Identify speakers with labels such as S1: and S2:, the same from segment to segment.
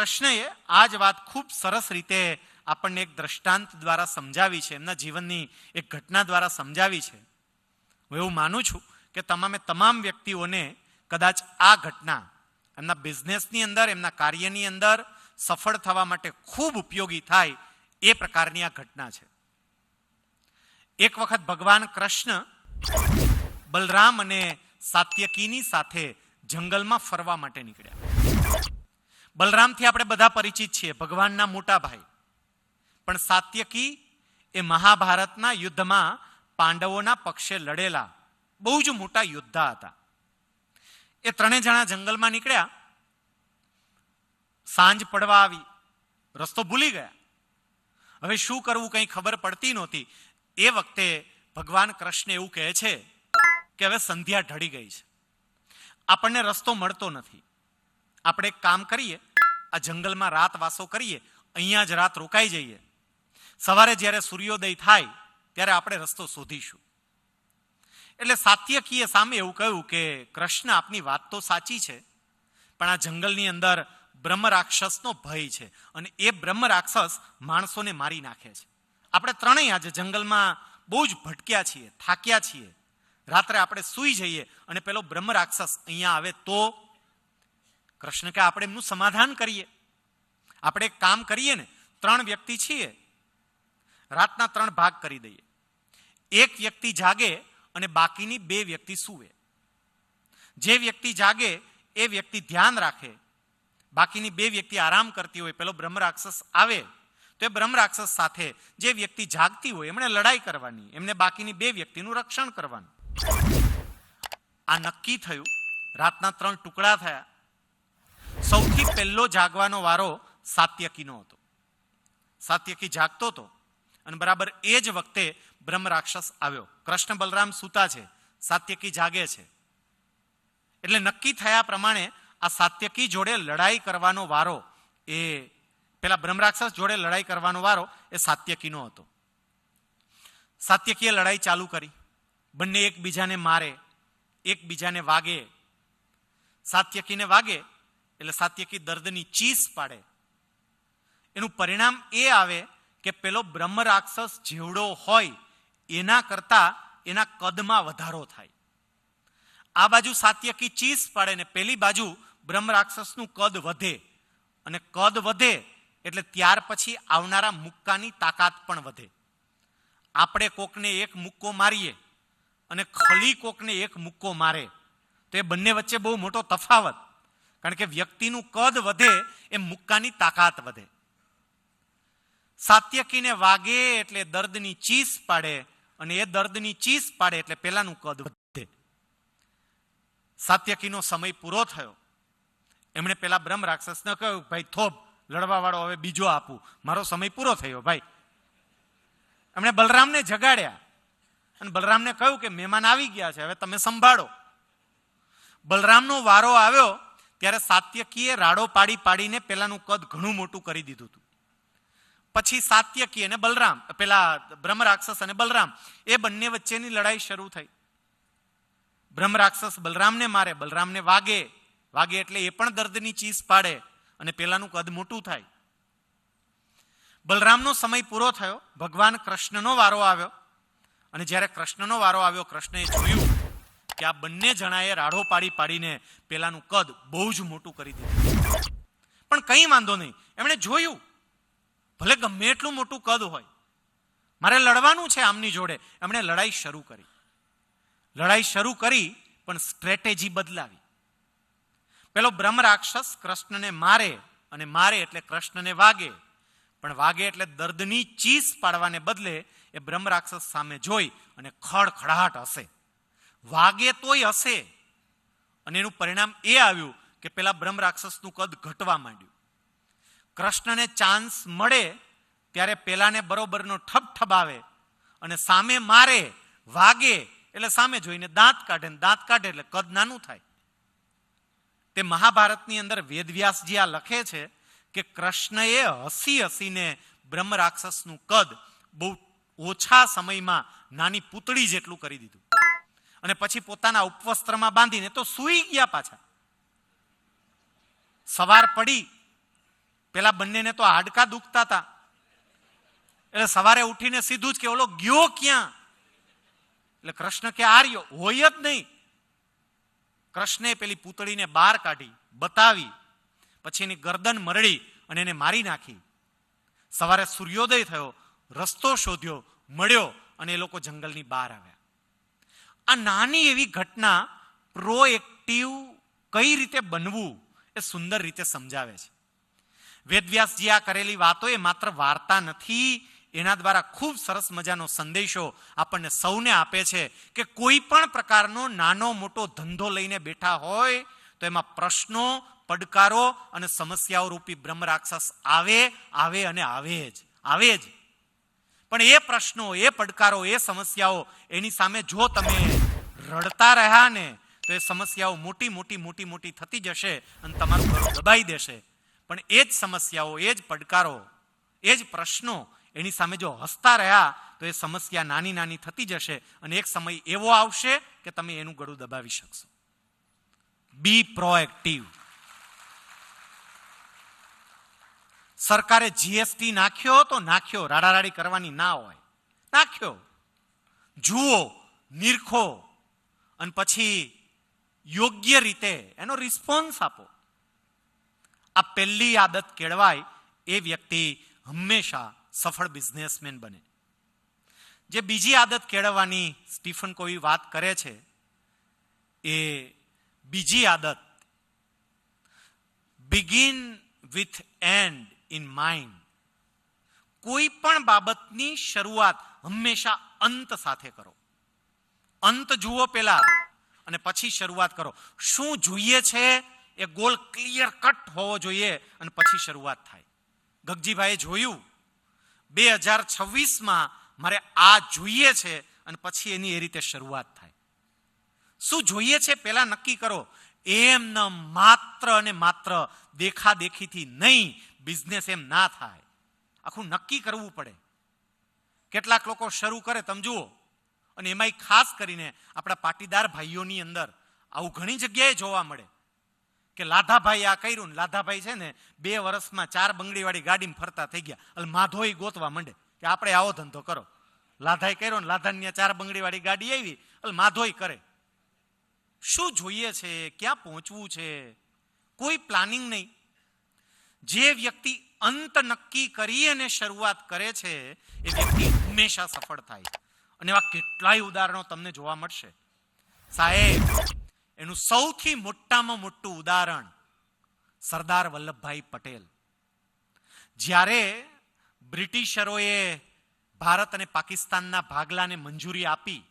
S1: કૃષ્ણએ આ જ વાત ખૂબ સરસ રીતે આપણને એક દ્રષ્ટાંત દ્વારા સમજાવી છે, એમના જીવનની એક ઘટના દ્વારા સમજાવી છે. હું એવું માનું છું કે તમામે તમામ વ્યક્તિઓને કદાચ આ ઘટના એમના બિઝનેસની અંદર, એમના કાર્યની અંદર સફળ થવા માટે ખૂબ ઉપયોગી થાય એ પ્રકારની આ ઘટના છે. એક વખત ભગવાન કૃષ્ણ બલરામ અને સાત્યકીની સાથે જંગલમાં ફરવા માટે નીકળ્યા. બલરામથી આપણે બધા પરિચિત છીએ, ભગવાનના મોટા ભાઈ. પણ સાત્યકી એ મહાભારતના યુદ્ધમાં પાંડવોના પક્ષે લડેલા બહુ જ મોટા યોદ્ધા હતા. એ ત્રણેય જણા જંગલમાં નીકળ્યા, સાંજ પડવા આવી, રસ્તો ભૂલી ગયા. હવે શું કરવું કંઈ ખબર પડતી નહોતી. એ વખતે ભગવાન કૃષ્ણ એવું કહે છે કે હવે સંધ્યા ઢળી ગઈ છે. આપણને રસ્તો મળતો નથી. આપણે એક કામ કરીએ, આ જંગલમાં રાત વાસો કરીએ, અહીંયા જ રાત રોકાઈ જઈએ. સવારે જ્યારે સૂર્યોદય થાય, ત્યારે આપણે રસ્તો શોધીશું. એટલે સાત્યકીએ સામે એવું કહ્યું કે કૃષ્ણ આપની વાત તો સાચી છે, પણ આ જંગલની અંદર બ્રહ્મ રાક્ષસનો ભય છે અને એ બ્રહ્મ રાક્ષસ માણસોને મારી નાખે છે. આપણે ત્રણેય આજે જંગલમાં બહુ જ ભટક્યા છીએ, થાક્યા છીએ. રાત્રે આપણે સૂઈ જઈએ અને પેલો બ્રહ્મ રાક્ષસ અહીંયા આવે તો કૃષ્ણ કે આપણે એમનું સમાધાન કરીએ. આપણે એક કામ કરીએ ને, ત્રણ વ્યક્તિ છીએ, રાતના ત્રણ ભાગ કરી દઈએ. એક વ્યક્તિ જાગે અને બાકીની બે વ્યક્તિ સૂવે. જે વ્યક્તિ જાગે, એ વ્યક્તિ ધ્યાન રાખે. બાકીની બે વ્યક્તિ આરામ કરતી હોય, પેલો બ્રહ્મ રાક્ષસ આવે, તો એ બ્રહ્મ રાક્ષસ સાથે જે વ્યક્તિ જાગતી હોય, એમણે લડાઈ કરવાની, એમને બાકીની બે વ્યક્તિનું રક્ષણ કરવાનું. આ નક્કી થયું. રાતના ત્રણ ટુકડા થયા. સૌથી પહેલો જાગવાનો વારો સાત્યકીનો હતો. સાત્યકી જાગતો હતો અને બરાબર એ જ વખતે બ્રહ્મ રાક્ષસ આવ્યો. કૃષ્ણ બલરામ સૂતા છે, સાત્યકી જાગે છે. એટલે નક્કી થયા પ્રમાણે આ સાત્યકી જોડે લડાઈ કરવાનો વારો એ, પેલા બ્રહ્મરાક્ષસ જોડે લડાઈ કરવાનો વારો એ સાત્યકીનો હતો. સાત્યકીએ લડાઈ ચાલુ કરી. બંને એકબીજાને મારે, એકબીજાને વાગે. સાત્યકીને વાગે એટલે સાત્યકી દર્દની ચીસ પાડે. એનું પરિણામ એ આવે કે પેલો બ્રહ્મ રાક્ષસ જેવડો હોય, એના કરતા એના કદમાં વધારો થાય. આ બાજુ સાત્યકી ચીસ પાડે ને પેલી બાજુ બ્રહ્મ રાક્ષસનું કદ વધે. અને કદ વધે એટલે ત્યાર પછી આવનારા મુક્કાની તાકાત પણ વધે. આપણે કોકને એક મુક્કો મારીએ અને ખલી કોકને એક મુક્કો મારે. તો એ બંને વચ્ચે બહુ મોટો તફાવત. કારણ કે વ્યક્તિનું કદ વધે એ મુક્કાની તાકાત વધે. સાત્યકીને વાગે એટલે દર્દની ચીસ પાડે અને એ દર્દની ચીસ પાડે એટલે પેલાનું કદ વધે. સાત્યકીનો સમય પૂરો થયો. એમણે પેલા બ્રહ્મ રાક્ષસને કહ્યું, ભાઈ થોપ લડવા વાળો હવે બીજો આપું. મારો સમય પૂરો થયો, ભાઈ. એમણે બલરામને જગાડ્યા અને બલરામને કહ્યું કે, મહેમાન આવી ગયા છે, હવે તમે સંભાળો. બલરામનો વારો આવ્યો ત્યારે સાત્યકીએ રાડો પાડી પાડીને પેલાનું કદ ઘણું મોટું કરી દીધું હતું. પછી સાત્યકી અને બલરામ, પેલા બ્રહ્મ રાક્ષસ અને બલરામ, એ બંને વચ્ચેની લડાઈ શરૂ થઈ. બ્રહ્મ રાક્ષસ બલરામને મારે, બલરામને વાગે. વાગે એટલે એ પણ દર્દની ચીસ પાડે અને પેલાનું કદ મોટું થાય. બલરામનો સમય પૂરો થયો. ભગવાન કૃષ્ણનો વારો આવ્યો. અને જ્યારે કૃષ્ણનો વારો આવ્યો, કૃષ્ણએ જોયું કે આ બંને જણાએ રાડો પાડી પાડીને પેલાનું કદ બહુ જ મોટું કરી દીધું. પણ કંઈ વાંધો નહીં. એમણે જોયું, ભલે ગમે એટલું મોટું કદ હોય, મારે લડવાનું છે આમની જોડે. એમણે લડાઈ શરૂ કરી. લડાઈ શરૂ કરી, પણ સ્ટ્રેટેજી બદલાવી. પેલો બ્રહ્મ રાક્ષસ કૃષ્ણને મારે અને મારે એટલે કૃષ્ણને વાગે. પણ વાગે એટલે દર્દની ચીસ પાડવાને બદલે એ બ્રહ્મ રાક્ષસ સામે જોઈ અને ખડખડાટ હશે. વાગે તોય હશે. અને એનું પરિણામ એ આવ્યું કે પેલા બ્રહ્મ રાક્ષસનું કદ ઘટવા માંડ્યું. કૃષ્ણને ચાન્સ મળે ત્યારે પેલાને બરોબરનો ઠપ ઠબાવે અને સામે મારે વાગે એટલે સામે જોઈને દાંત કાઢે દાંત કાઢે એટલે કદ નાનું થાય. તે મહાભારતની અંદર વેદવ્યાસજી આ લખે છે કે કૃષ્ણએ હસી હસીને બ્રહ્મ રાક્ષસનું કદ બહુ ઓછા સમયમાં નાની પૂતળી જેટલું કરી દીધું. અને પછી પોતાના ઉપવસ્ત્રમાં બાંધીને તો સૂઈ ગયા પાછા. સવાર પડી, પેલા બંનેને તો હાડકા દુખતા હતા એટલે સવારે ઉઠીને સીધું જ કે, ઓલો, ગયો ક્યાં? એટલે કૃષ્ણ કે આર્યો હોય જ નહીં. કૃષ્ણે પેલી પૂતળીને બહાર કાઢી, બતાવી. પછી એની ગરદન મરડી અને એને મારી નાખી. સવારે સૂર્યોદય થયો, રસ્તો શોધ્યો, મળ્યો અને એ લોકો જંગલની બહાર આવ્યા. આ નાની એવી ઘટના પ્રોએક્ટિવ કઈ રીતે બનવું એ સુંદર રીતે સમજાવે છે. વેદવ્યાસજી આ કરેલી વાતો એ માત્ર વાર્તા નથી, એના દ્વારા ખૂબ સરસ મજાનો સંદેશો આપણને સૌને આપે છે કે કોઈ પણ પ્રકારનો નાનો મોટો ધંધો લઈને બેઠા હોય તો એમાં પ્રશ્નો, પડકારો અને સમસ્યાઓ રૂપી બ્રહ્મ રાક્ષસ આવે આવે અને આવે જ આવે જ. પણ એ પ્રશ્નો, એ પડકારો, એ સમસ્યાઓ એની સામે જો તમે રડતા રહ્યા ને, તો એ સમસ્યાઓ મોટી મોટી મોટી મોટી થતી જશે અને તમારું ગળું દબાઈ દેશે. પણ એ જ સમસ્યાઓ, એ જ પડકારો, એ જ પ્રશ્નો એની સામે જો હસતા રહ્યા, તો એ સમસ્યા નાની નાની થતી જશે અને એક સમય એવો આવશે કે તમે એનું ગળું દબાવી શકશો. બી પ્રોએક્ટિવ સરકારે જીએસટી નાખ્યો તો નાખ્યો, રાડારાડી કરવાની ના હોય. નાખ્યો. જુઓ, નિરખો. અને પછી યોગ્ય રીતે એનો રિસ્પોન્સ આપો. આ પહેલી આદત કેળવાય એ વ્યક્તિ હંમેશા સફળ બિઝનેસમેન બને. જે બીજી આદત કેળવવાની સ્ટીફન કોઈ વાત કરે છે, એ બીજી આદત. Begin with end in mind કોઈ પણ બાબતની શરૂઆત હંમેશા અંત સાથે કરો. અંત જુઓ પેલા અને પછી શરૂઆત કરો. શું જોઈએ છે એ ગોલ ક્લિયર કટ હોવો જોઈએ અને પછી શરૂઆત થાય. ગગજીભાઈએ જોયું, બે હજાર છવ્વીસમાં મારે આ જોઈએ છે અને પછી એની એ રીતે શરૂઆત થાય. શું જોઈએ છે પેલા નક્કી કરો. એમ ન માત્ર અને માત્ર દેખાદેખીથી નહીં બિઝનેસ એમ ના થાય. આખું નક્કી કરવું પડે. કેટલાક લોકો શરૂ કરે, તમે જુઓ. અને એમાંય ખાસ કરીને આપણા પાટીદાર ભાઈઓની અંદર આવું ઘણી જગ્યાએ જોવા મળે કે લાધાભાઈ આ કર્યું ને લાધાભાઈ છે ને બે વર્ષમાં ચાર બંગડીવાળી ગાડીમાં ફરતા થઈ ગયા. એટલે માધોઈ ગોતવા માંડે કે આપણે આવો ધંધો કરો. લાધાએ કર્યો ને લાધાની ચાર બંગડીવાળી ગાડી આવી. એટલે માધોઈ કરે. શું જોઈએ છે? ક્યાં પહોંચવું છે? કોઈ પ્લાનિંગ નહીં. જે વ્યક્તિ અંત નક્કી કરી અને શરૂઆત કરે છે, એ વ્યક્તિ હંમેશા સફળ થાય. અને એવા કેટલાય ઉદાહરણો તમને જોવા મળશે. સાહેબ, એનું સૌથી મોટામાં મોટું ઉદાહરણ સરદાર વલ્લભભાઈ પટેલ. જ્યારે બ્રિટિશરોએ ભારત અને પાકિસ્તાનના ભાગલાને મંજૂરી આપી,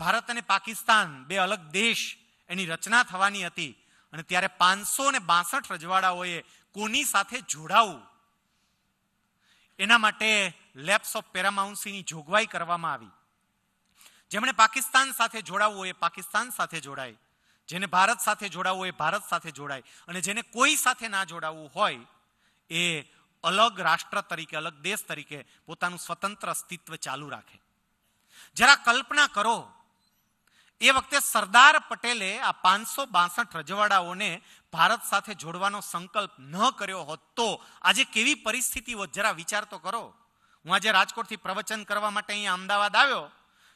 S1: ભારત અને પાકિસ્તાન બે અલગ દેશ એની રચના થવાની હતી અને ત્યારે પાંચસો ને બાસઠ રજવાડાઓએ કોની સાથે જોડાવું? એના માટે લેપ્સ ઓફ પેરામાઉન્સીની જોગવાઈ કરવામાં આવી. જેમણે પાકિસ્તાન સાથે જોડાવવું એ પાકિસ્તાન સાથે જોડાય. જેને ભારત સાથે જોડાવવું એ ભારત સાથે જોડાય. અને જેને કોઈ સાથે ના જોડાવવું હોય એ અલગ રાષ્ટ્ર તરીકે, અલગ દેશ તરીકે પોતાનું સ્વતંત્ર અસ્તિત્વ ચાલુ રાખે. જરા કલ્પના કરો એ વખતે સરદાર પટેલે આ પાંચસો બાસઠ રજવાડાઓને ભારત સાથે જોડવાનો સંકલ્પ ન કર્યો હોત તો આજે કેવી પરિસ્થિતિ હોત? જરા વિચાર તો કરો. હું આજે રાજકોટથી પ્રવચન કરવા માટે અહીંયા અમદાવાદ આવ્યો.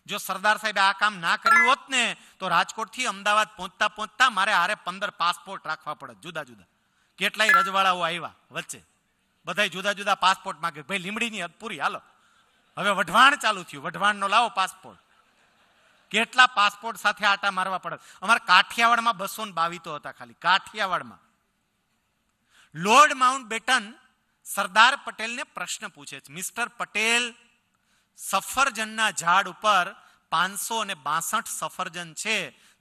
S1: જો સરદાર સાહેબે આ કામ ના કર્યું હોત ને, તો રાજકોટથી અમદાવાદ પહોંચતા પહોંચતા મારે હારે પંદર પાસપોર્ટ રાખવા પડે જુદા જુદા. કેટલાય રજવાડાઓ આવ્યા વચ્ચે. બધા જુદા જુદા પાસપોર્ટ માંગે. ભાઈ, લીમડીની પૂરી, હાલો. હવે વઢવાણ ચાલુ થયું. વઢવાણનો લાવો પાસપોર્ટ. કેટલા પાસપોર્ટ સાથે આટા મારવા પડે? અમારા કાઠિયાવાડમાં બસો ને બાવીતો હતા ખાલી, કાઠિયાવાડમાં. લોર્ડ માઉન્ટ બેટન સરદાર પટેલને પ્રશ્ન પૂછે છે, મિસ્ટર પટેલ, સફરજનના ઝાડ ઉપર પાંચસો અને બાસઠ સફરજન છે,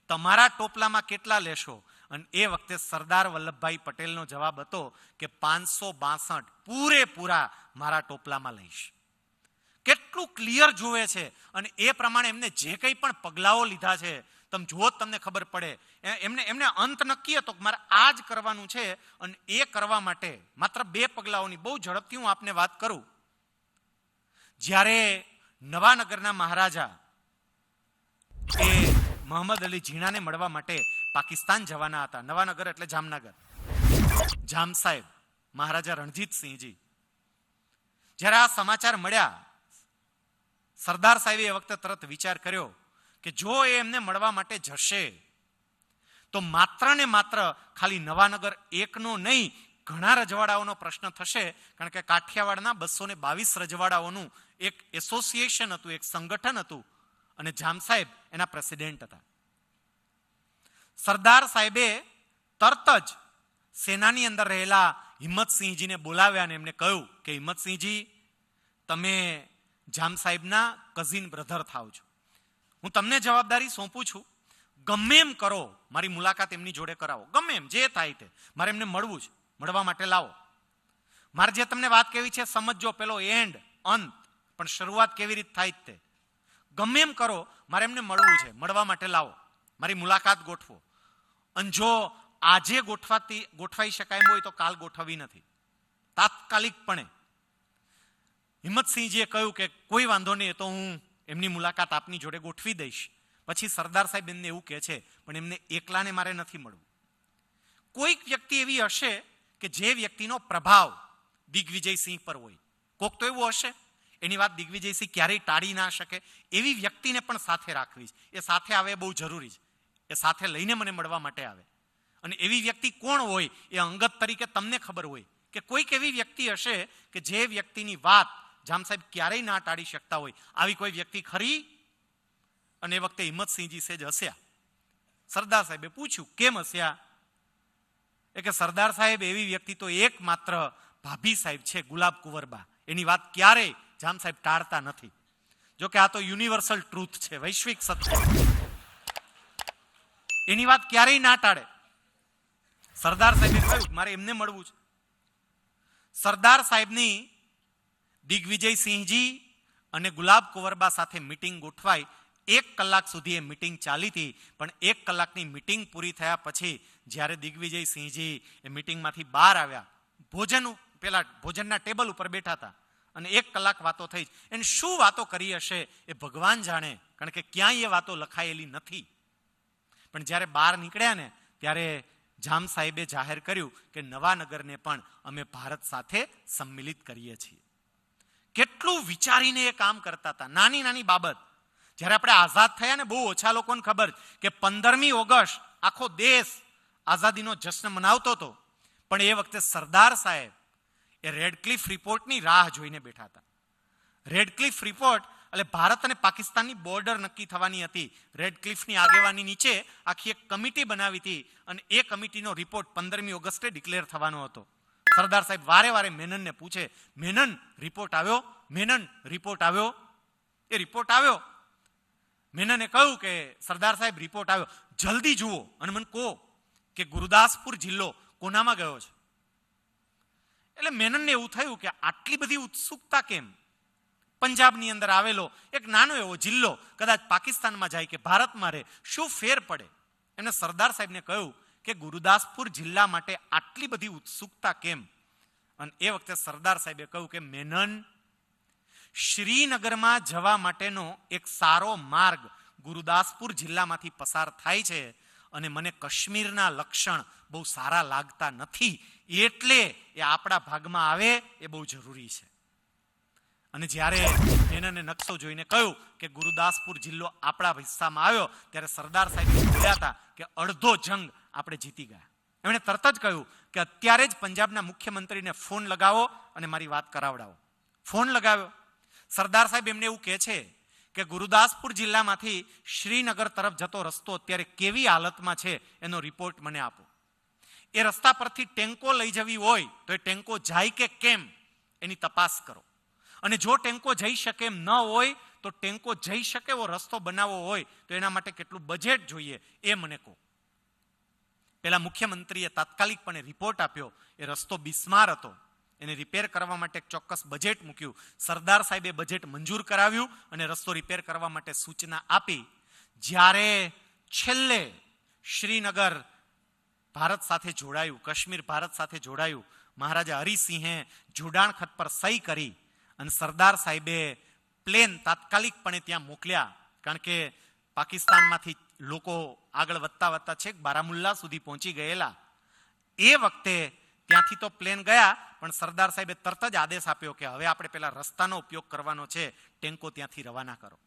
S1: તમારા ટોપલામાં કેટલા લેશો? અને એ વખતે સરદાર વલ્લભભાઈ પટેલનો જવાબ હતો કે, પાંચસો બાસઠ પૂરેપૂરા મારા ટોપલામાં લઈશ. કેટલું ક્લિયર જોવે છે અને એ પ્રમાણે એમને જે કંઈ પણ પગલાઓ લીધા છે, તમે જુઓ તમને ખબર પડે. એમને એમને અંત નક્કી હતો કે મારે આ જ કરવાનું છે અને એ કરવા માટે માત્ર બે પગલાઓની બહુ ઝડપથી હું આપને વાત કરું. જ્યારે નવાનગરના મહારાજા એ મોહમ્મદ અલી ઝીણાને મળવા માટે પાકિસ્તાન જવાના હતા, નવાનગર એટલે જામનગર. જામ સાહેબ, મહારાજા રણજીતસિંહજી. જ્યારે આ સમાચાર મળ્યા સરદાર સાહેબે એ વખતે તરત વિચાર કર્યો કે જો એ એમને મળવા માટે જશે, તો માત્ર ને માત્ર ખાલી નવાનગર એકનો નહીં, ઘણા રજવાડાઓનો પ્રશ્ન થશે. કારણ કે કાઠિયાવાડના બસો ને બાવીસ રજવાડાઓનું એક એસોસિએશન હતું, એક સંગઠન હતું અને જામ સાહેબ એના પ્રેસિડેન્ટ હતા. સરદાર સાહેબે તરત જ સેનાની અંદર રહેલા હિંમતસિંહજીને બોલાવ્યા અને એમને કહ્યું કે હિંમતસિંહજી, તમે જામ સાહેબના કઝિન બ્રધર થાવ છું. હું તમને જવાબદારી સોંપું છું, ગમે એમ કરો, મારી મુલાકાત એમની જોડે કરાવો. ગમે એમ, જે થાય તે. મારે એમને મળવું છે. મળવા માટે લાવો. મારે જે તમને વાત કેવી છે, સમજજો પેલો એન્ડ અંત. પણ શરૂઆત કેવી રીતે થાય તે. ગમે એમ કરો, મારે એમને મળવું છે. મળવા માટે લાવો. મારી મુલાકાત ગોઠવો. અને જો આજે ગોઠવાતી, ગોઠવાઈ શકાય એમ હોય તો કાલ ગોઠવવી નથી. તાત્કાલિકપણે. હિંમતસિંહજીએ કહ્યું કે કોઈ વાંધો નહીં તો હું એમની મુલાકાત આપની જોડે ગોઠવી દઈશ. પછી સરદાર સાહેબ એમને એવું કહે છે, પણ એમને એકલાને મારે નથી મળવું. કોઈક વ્યક્તિ એવી હશે કે જે વ્યક્તિનો પ્રભાવ દિગ્વિજયસિંહ પર હોય. કોક તો એવું હશે, એની વાત દિગ્વિજયસિંહ ક્યારેય ટાળી ના શકે. એવી વ્યક્તિને પણ સાથે રાખવી છે. એ સાથે આવે બહુ જરૂરી છે. એ સાથે લઈને મને મળવા માટે આવે. અને એવી વ્યક્તિ કોણ હોય એ અંગત તરીકે તમને ખબર હોય કે કોઈક એવી વ્યક્તિ હશે કે જે વ્યક્તિની વાત જામ સાહેબ ક્યારેય ના ટાળી શકતા હોય. આવી કોઈ વ્યક્તિ ખરી? અને એ વખતે હિંમતસિંહજી સેજ હસ્યા. સરદાર સાહેબે પૂછ્યું, કેમ હસ્યા? એ કે, સરદાર સાહેબ, એવી વ્યક્તિ તો એકમાત્ર ભાભી સાહેબ છે, ગુલાબ કુંવરબા. એની વાત ક્યારેય જામ સાહેબ ટાળતા નથી. જો કે આ તો યુનિવર્સલ ટ્રુથ છે, વૈશ્વિક સત્ય. એની વાત ક્યારેય ના ટાળે. સરદાર સાહેબે કહ્યું, મારે એમને મળવું છે. સરદાર સાહેબની દિગ્વિજયસિંહજી અને ગુલાબ કુંવરબા સાથે મિટિંગ ગોઠવાઈ. એક કલાક સુધી એ મિટિંગ ચાલી હતી, પણ એક કલાકની મિટિંગ પૂરી થયા પછી જ્યારે દિગ્વિજયસિંહજી એ મિટિંગમાંથી બહાર આવ્યા, ભોજન પેલા ભોજનના ટેબલ ઉપર બેઠા હતા અને એક કલાક વાતો થઈ. એને શું વાતો કરી હશે એ ભગવાન જાણે, કારણ કે ક્યાંય એ વાતો લખાયેલી નથી. પણ જ્યારે બહાર નીકળ્યા ને, ત્યારે જામ સાહેબે જાહેર કર્યું કે નવાનગરને પણ અમે ભારત સાથે સંમિલિત કરીએ છીએ. કેટલું વિચારીને એ કામ કરતા હતા. નાની નાની બાબત. જ્યારે આપણે આઝાદ થયા ને બહુ ઓછા લોકોને ખબર કે પંદરમી ઓગસ્ટ આખો દેશ આઝાદીનો જશ્ન મનાવતો હતો. પણ એ વખતે સરદાર સાહેબ એ રેડક્લિફ રિપોર્ટની રાહ જોઈને બેઠા હતા. રેડક્લિફ રિપોર્ટ એટલે ભારત અને પાકિસ્તાનની બોર્ડર નક્કી થવાની હતી. રેડક્લિફની આગેવાની નીચે આખી એક કમિટી બનાવી હતી અને એ કમિટીનો રિપોર્ટ પંદરમી ઓગસ્ટે ડિક્લેર થવાનો હતો. સરદાર સાહેબ વારે વારે મેનનને પૂછે, મેનન રિપોર્ટ આવ્યો? મેનન રિપોર્ટ આવ્યો? એ રિપોર્ટ આવ્યો. મેનને કહ્યું કે, સરદાર સાહેબ રિપોર્ટ આવ્યો. જલ્દી જુઓ અને મને કહો કે ગુરુદાસપુર જિલ્લો કોનામાં ગયો છે? એટલે મેનનને એવું થયું કે આટલી બધી ઉત્સુકતા કેમ? પંજાબની અંદર આવેલો એક નાનો એવો જિલ્લો, કદાચ પાકિસ્તાનમાં જાય કે ભારતમાં રહે, શું ફેર પડે? એમને સરદાર સાહેબને કહ્યું કે ગુરુદાસપુર જિલ્લા માટે આટલી બધી ઉત્સુકતા કેમ? અને એ વખતે સરદાર સાહેબે કહ્યું કે મેનન, શ્રીનગરમાં જવા માટેનો એક સારો માર્ગ ગુરુદાસપુર જિલ્લામાંથી પસાર થાય છે અને મને કાશ્મીરના લક્ષણ બહુ સારા લાગતા નથી. એટલે એ આપણા ભાગમાં આવે એ બહુ જરૂરી છે. અને જ્યારે એને નકશો જોઈને કહ્યું કે ગુરુદાસપુર જિલ્લો આપણા હિસ્સામાં આવ્યો, ત્યારે સરદાર સાહેબ બોલ્યા હતા કે અડધો જંગ આપણે જીતી ગયા. એમણે તરત જ કહ્યું કે અત્યારે જ પંજાબના મુખ્યમંત્રીને ફોન લગાવો અને મારી વાત કરાવડાવો. ફોન લગાવ્યો. સરદાર સાહેબ એમને એવું કહે છે કે ગુરુદાસપુર જિલ્લામાંથી શ્રીનગર તરફ જતો રસ્તો અત્યારે કેવી હાલતમાં છે એનો રિપોર્ટ મને આપો. એ રસ્તા પરથી ટેન્કો લઈ જવી હોય તો એ ટેન્કો જાય કે કેમ એની તપાસ કરો. અને જો ટેન્કો જઈ શકે એમ ન હોય તો ટેન્કો જઈ શકે એવો રસ્તો બનાવવો હોય તો એના માટે કેટલું બજેટ જોઈએ એ મને કહો. પેલા મુખ્યમંત્રીએ તાત્કાલિકપણે રિપોર્ટ આપ્યો. એ રસ્તો બિસ્માર હતો. એને રિપેર કરવા માટે એક ચોક્કસ બજેટ મૂક્યું. સરદાર સાહેબે બજેટ મંજૂર કરાવ્યું અને રસ્તો રિપેર કરવા માટે સૂચના આપી. જ્યારે છેલ્લે શ્રીનગર ભારત સાથે જોડાયું, કાશ્મીર ભારત સાથે જોડાયું, મહારાજા હરિસિંહે જોડાણ ખત પર સહી કરી અને સરદાર સાહેબે પ્લેન તાત્કાલિકપણે ત્યાં મોકલ્યા. કારણ કે પાકિસ્તાનમાંથી લોકો આગળ વધતા વધતા છેક બારામુલ્લા સુધી પહોંચી ગયેલા. એ વખતે ત્યાંથી તો પ્લેન ગયા, પણ સરદાર સાહેબે તરત જ આદેશ આપ્યો કે હવે આપણે પેલા રસ્તાનો ઉપયોગ કરવાનો છે, ટેન્કો ત્યાંથી રવાના કરો.